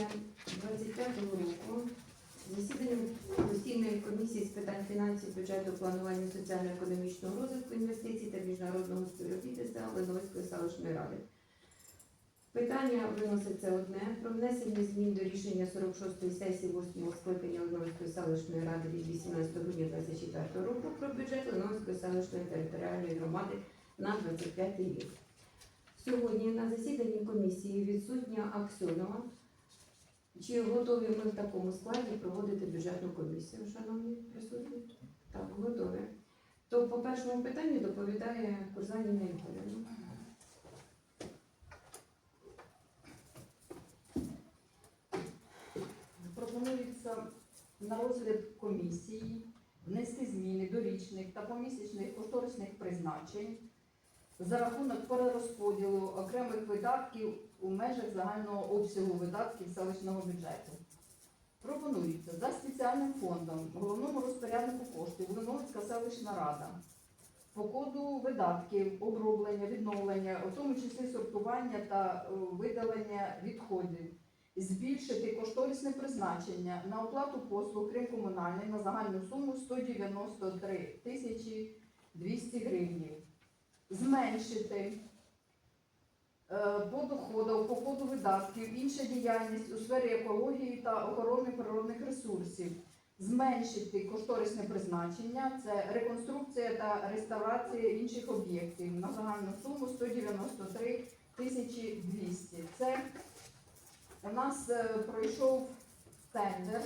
грудня 25 року засіданням постійної комісії з питань фінансів, бюджету, планування соціально-економічного розвитку інвестицій та міжнародного співробітництва Леновської селищної ради. Питання виноситься одне про внесення змін до рішення 46-ї сесії 8-го скликання Леновської селищної ради від 18 грудня 2024 року про бюджет Леновської селищної територіальної громади на 25 рік. Сьогодні на засіданні комісії відсутня Аксьонова. Чи готові ми в такому складі проводити бюджетну комісію, шановні присутні? Так, готові. То по першому питанню доповідає Курзаніна Ігорівна. Пропонується на розгляд комісії внести зміни до річних та помісячних кошторисних призначень за рахунок перерозподілу окремих видатків у межах загального обсягу видатків селищного бюджету. Пропонується за спеціальним фондом головному розпоряднику коштів Леновицька селищна рада по коду видатків, оброблення, відновлення, у тому числі сортування та е, видалення відходів збільшити кошторисне призначення на оплату послуг крім комунальний на загальну суму 193 тисячі 200 гривень. Зменшити по доходах, по коду видатків, інша діяльність у сфері екології та охорони природних ресурсів. Зменшити кошторисне призначення це реконструкція та реставрація інших об'єктів на загальну суму 193 тисячі 200. Це у нас е, пройшов тендер,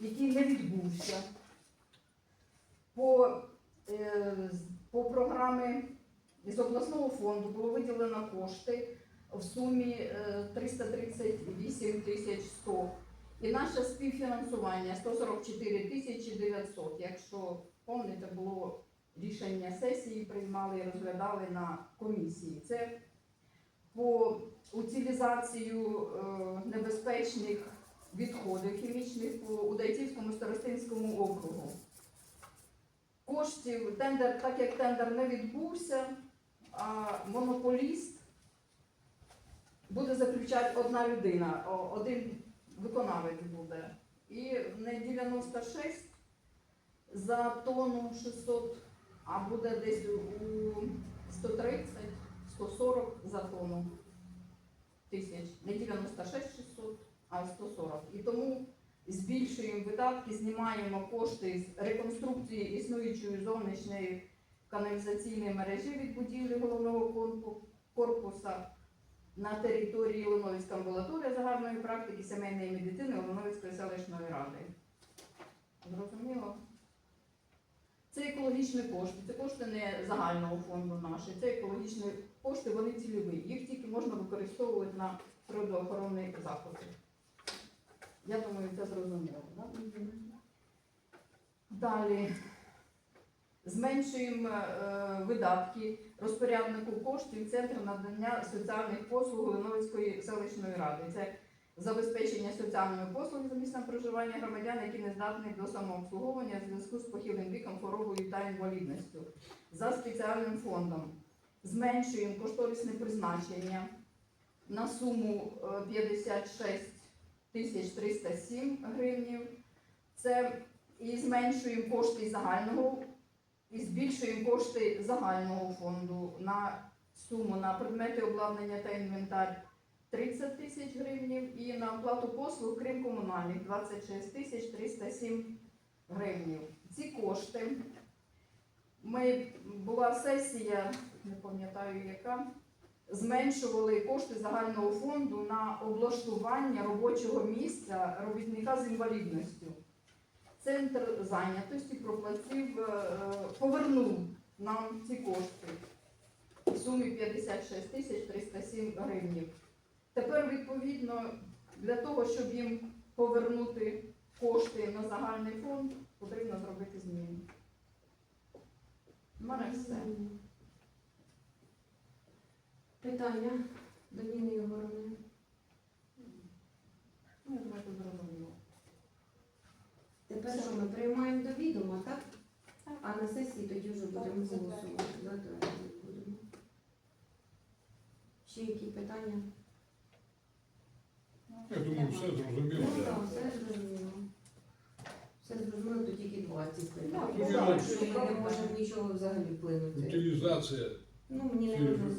який не відбувся. По, е, по програмі з обласного фонду було виділено кошти в сумі е, 338 тисяч 100. І наше співфінансування 144 тисячі 900. Якщо пам'ятаєте, було рішення сесії, приймали і розглядали на комісії. Це по утилізацію е, небезпечних відходів хімічних по Удайцівському старостинському округу. Коштів тендер, так як тендер не відбувся, монополіст буде заключати одна людина, один виконавець буде. І не 96 за тонну 600, а буде десь у 130 140 за тонну тисяч, не 96 600, а 140. І тому збільшуємо видатки, знімаємо кошти з реконструкції існуючої зовнішньої каналізаційної мережі від будівлі головного корпу- корпуса на території Луновської амбулаторії загальної практики сімейної медицини Луновської селищної ради. Зрозуміло? Це екологічні кошти, це кошти не загального фонду наші, це екологічні кошти, вони цільові. Їх тільки можна використовувати на природоохоронні заходи. Я думаю, це зрозуміло. Да? Далі зменшуємо е, видатки розпоряднику коштів Центру надання соціальних послуг Леновицької селищної ради. Це забезпечення соціальної послуги за місцем проживання громадян, які не здатні до самообслуговування в зв'язку з похилим віком, хворобою та інвалідністю за спеціальним фондом. Зменшуємо кошторисне призначення на суму е, 56 тисяч 307 гривнів. Це і зменшуємо кошти загального і збільшуємо кошти загального фонду на суму на предмети обладнання та інвентар 30 тисяч гривнів і на оплату послуг, крім комунальних, 26 тисяч 307 гривнів. Ці кошти ми була сесія, не пам'ятаю яка, зменшували кошти загального фонду на облаштування робочого місця робітника з інвалідністю. Центр зайнятості проплатив, е, повернув нам ці кошти в сумі 56 тисяч 307 гривнів. Тепер, відповідно, для того, щоб їм повернути кошти на загальний фонд, потрібно зробити зміни. У мене все. Питання до Ніни Єгоровни. Ну, я думаю. Тепер що ми приймаємо до відома, так? А на сесії тоді вже будемо голосувати. Затверджувати будемо. Ще які питання? Я думаю, все зрозуміло. Ну так, все зрозуміло. Все зрозуміло, то тільки 20 Так, питань. ну, Так, так, що ми не можемо нічого взагалі вплинути. Утилізація. Ну, мені не ж.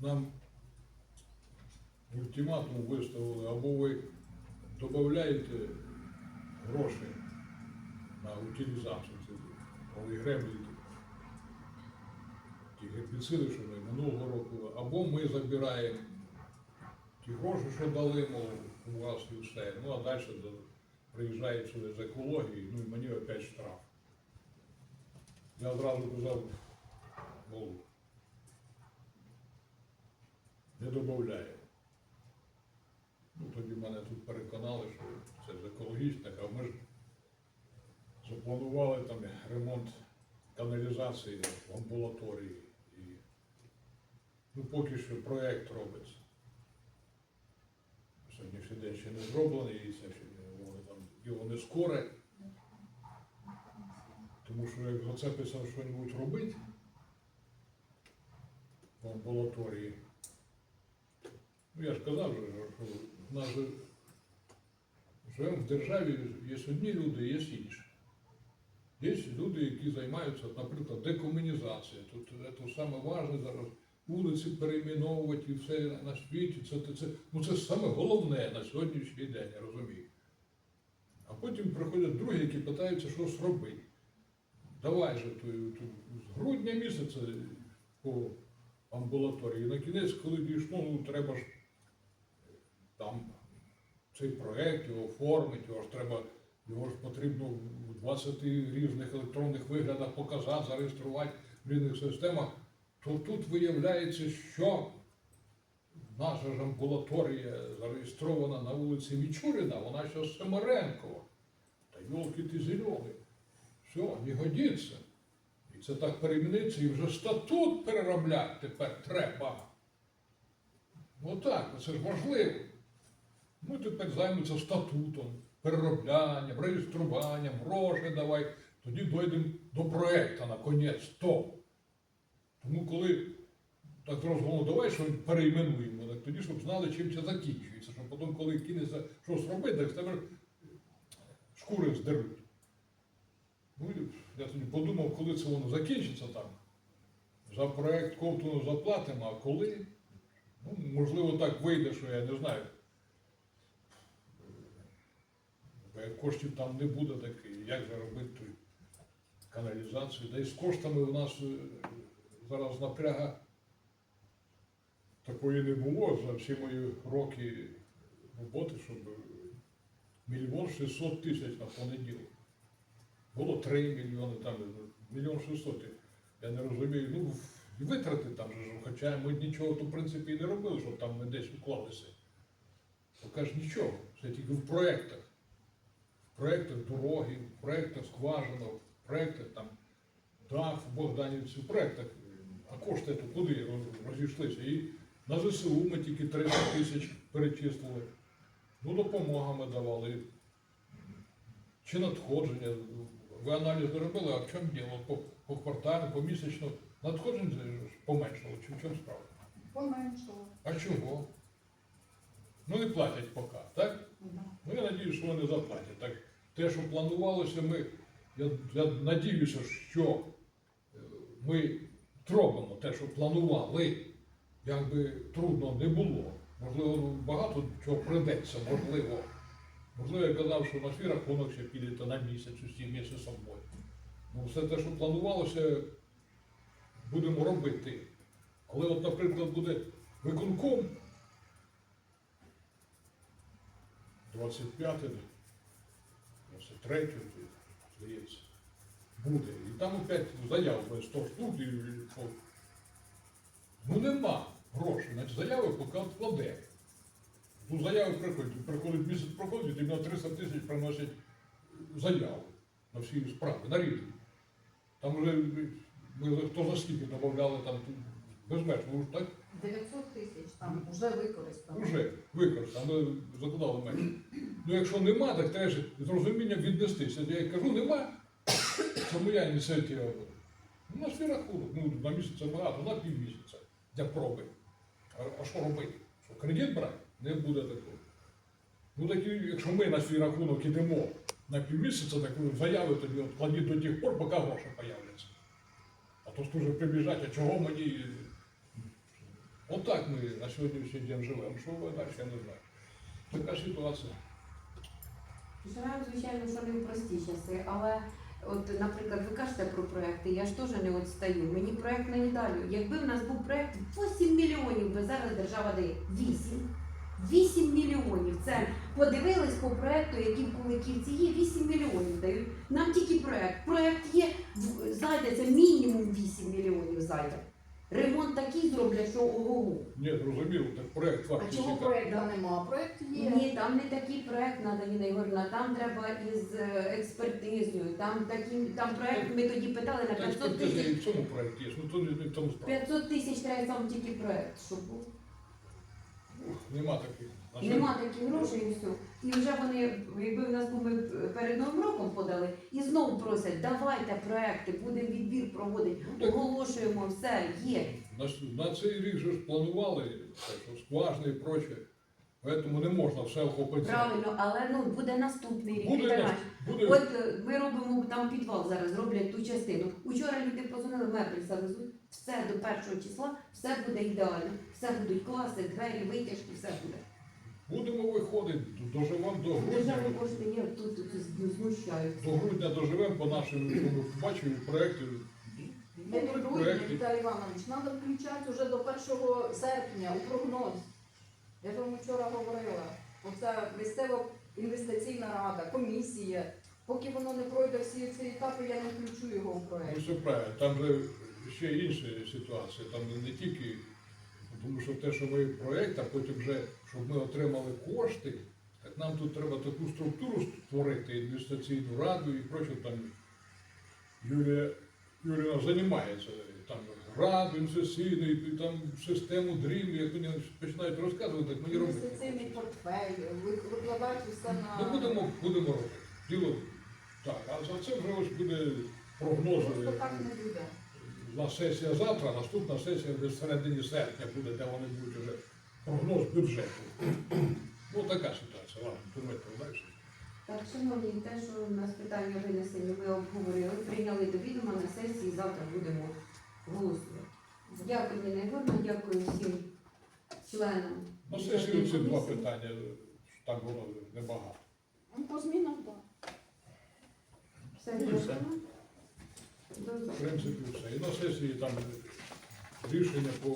Нам ультиматум виставили, або ви додаєте гроші на утилізацію цих коли греблі, ті гербіциди, що ми минулого року, або ми забираємо ті гроші, що дали, мов, у вас і все. Ну а далі сюди з екології, ну і мені опять штраф. Я одразу казав, мов, не додає. Ну, тоді мене тут переконали, що з екологічних, а ми ж запланували там ремонт каналізації в амбулаторії. І, ну, поки що проєкт робиться. Сьогоднішній день ще не зроблений, і це ще вони там його не скоре. Тому що як писав щось робити в амбулаторії, Ну, я ж казав, що в нас же живемо в державі, є одні люди, є інші. Є люди, які займаються, наприклад, декомунізацією. Тут це саме важне зараз вулиці перейменовувати і все на світі. Це, це, ну, це саме головне на сьогоднішній день, я розумію. А потім приходять другі, які питаються щось робити. Давай же ту, ту, з грудня місяця по амбулаторії. На кінець, коли дійшло, ну треба ж там цей проект, його оформити, його ж треба, його ж потрібно в 20 різних електронних виглядах показати, зареєструвати в різних системах, то тут виявляється, що наша ж амбулаторія зареєстрована на вулиці Мічуріна, вона ще Семеренкова. Та йолки ти зелений. Все, не годиться. І це так переймениться, і вже статут переробляти тепер треба. Отак, це ж важливо. Ну, тепер займуться статутом, перероблянням, реєструванням, гроші давай. Тоді дійдемо до проекту наконець то. Тому коли так розмову, давай що перейменуємо, так тоді, щоб знали, чим це закінчується. Щоб потім, коли кинеться щось робити, так з тебе шкури здеруть. Ну, я тоді подумав, коли це воно закінчиться там. За проект ковтуну заплатимо, а коли? Ну, можливо, так вийде, що я не знаю. Бо як коштів там не буде таких, як заробити ту каналізацію. Да і з коштами у нас е, зараз напряга такої не було за всі мої роки роботи, щоб мільйон шістсот тисяч на понеділок. Було 3 мільйони, там мільйон шістсот. Я не розумію. Ну, витрати там же, хоча ми нічого то, в принципі, і не робили, щоб там ми десь уклалися. Поки ж нічого. Це тільки в проєктах. В проєктах дороги, скважина, в проєктах там дах в Богданівці, в проєктах. А кошти то куди розійшлися? І на ЗСУ ми тільки 300 тисяч перечислили. Ну, допомога ми давали. Чи надходження? Ви аналіз не робили, а в чому діло? По, по кварталу, по місячно надходження поменшало, чи в чому справа? Поменшало. А чого? Ну не платять поки, так? Ну я надіюсь, що вони заплатять. Так, те, що планувалося, ми, я, я надіюся, що е, ми зробимо те, що планували, як би трудно не було. Можливо, ну, багато чого придеться, можливо. Можливо, я казав, що на свій рахунок ще підете на місяць, усі місяці собою. Ну, все те, що планувалося, будемо робити. Коли, от, наприклад, буде виконком 25, 23, здається, буде. І там опять заяв буде 100 штук. І, ну нема грошей, значить заяви поки вкладе. Ну, заяви приходять, приходить місяць проходить, і на 300 тисяч приносять заяву на всі справи, на різні. Там вже ми хто за скільки додавали там безмежно, ну, так 900 тисяч там вже використано. вже використано, закладали менше. Ну якщо нема, так треба ж з розумінням віднестися. Я як кажу, нема, це моя ініціатива. буде. Ну, на свій рахунок, ну на місяць це багато, на півмісяця для проби. А, а що робити? Що кредит брати? Не буде такого. Ну такі, якщо ми на свій рахунок ідемо на півмісяця, так заяви тоді от кладіть до тих пор, поки гроші появляться. А то ж дуже прибіжать, а чого мені. Отак ми на сьогоднішній день живемо. Що ви далі, я не знаю. Така ситуація. Живемо, звичайно, що не часи, але от, наприклад, ви кажете про проекти, я ж теж не відстаю. Мені проект не далі. Якби в нас був проект 8 мільйонів, би зараз держава дає 8. 8 мільйонів. Це подивились по проекту, які в Куликівці є, 8 мільйонів дають. Нам тільки проект. Проект є, зайде, це мінімум 8 мільйонів зайде. Ремонт такий зроблять, що ого. Ні, зрозуміло, так проект А фактично. чого проєкту нема? Проєкт є. Ні, там не такий проект треба, Ніна Ігорівна, там треба із е, експертизою, там такі, там проект, ми тоді питали на Так 500 експертиза і тисяч. в цьому проєкті є, ну то не не в тому справа. 500 тисяч треба сам тільки проект, щоб був. Нема таких. Нема таких грошей і все. І вже вони, якби в нас був ми перед Новим роком подали, і знову просять, давайте проекти, будемо відбір проводити, оголошуємо, все, є. На, на цей рік же ж планували, так скважини і проче. Тому не можна все охопити. Правильно, але ну буде наступний рік. Буде, нас- буде От е, ми робимо там підвал зараз, роблять ту частину. Учора люди позвонили, мебель завезуть. Все до першого числа, все буде ідеально. Все будуть класи, двері, витяжки, все буде. будемо виходити, доживемо до грудня. Державні кошти є, тут, тут ну, знущаються. До грудня доживемо по ми бачили проєктів. До грудня. Віталій Іванович, треба включати вже до 1 серпня у прогноз. Я ж вам вчора говорила. Оце місцева інвестиційна рада, комісія. Поки воно не пройде всі ці етапи, я не включу його в Ну, все правильно. Там же ще інша ситуація. Там не тільки, тому що те, що ми проєкт, а потім вже, щоб ми отримали кошти, так нам тут треба таку структуру створити, інвестиційну раду і проче там. Юлія Юріна займається там раду інвестиційну, і там систему дрім, як вони починають розказувати, так мені робити. Інвестиційний портфель, ви- викладати все на Ну будемо, будемо робити. Діло так, а за це вже ось буде прогноз. просто так не буде. На сесія завтра, наступна сесія вже в середині серпня буде, де вони будуть вже прогноз бюджету. Ну така ситуація. Ладно, думайте далі. Так, шановні, те, що у нас питання винесені, ми обговорили, прийняли до відома на сесії, завтра будемо голосувати. Дякую, Ніна Ігорна, дякую всім членам. На ж ці два питання, так було небагато. Ну, по змінах, так. Все Ну, все. дякую. До В принципі, все. І на сесії там рішення по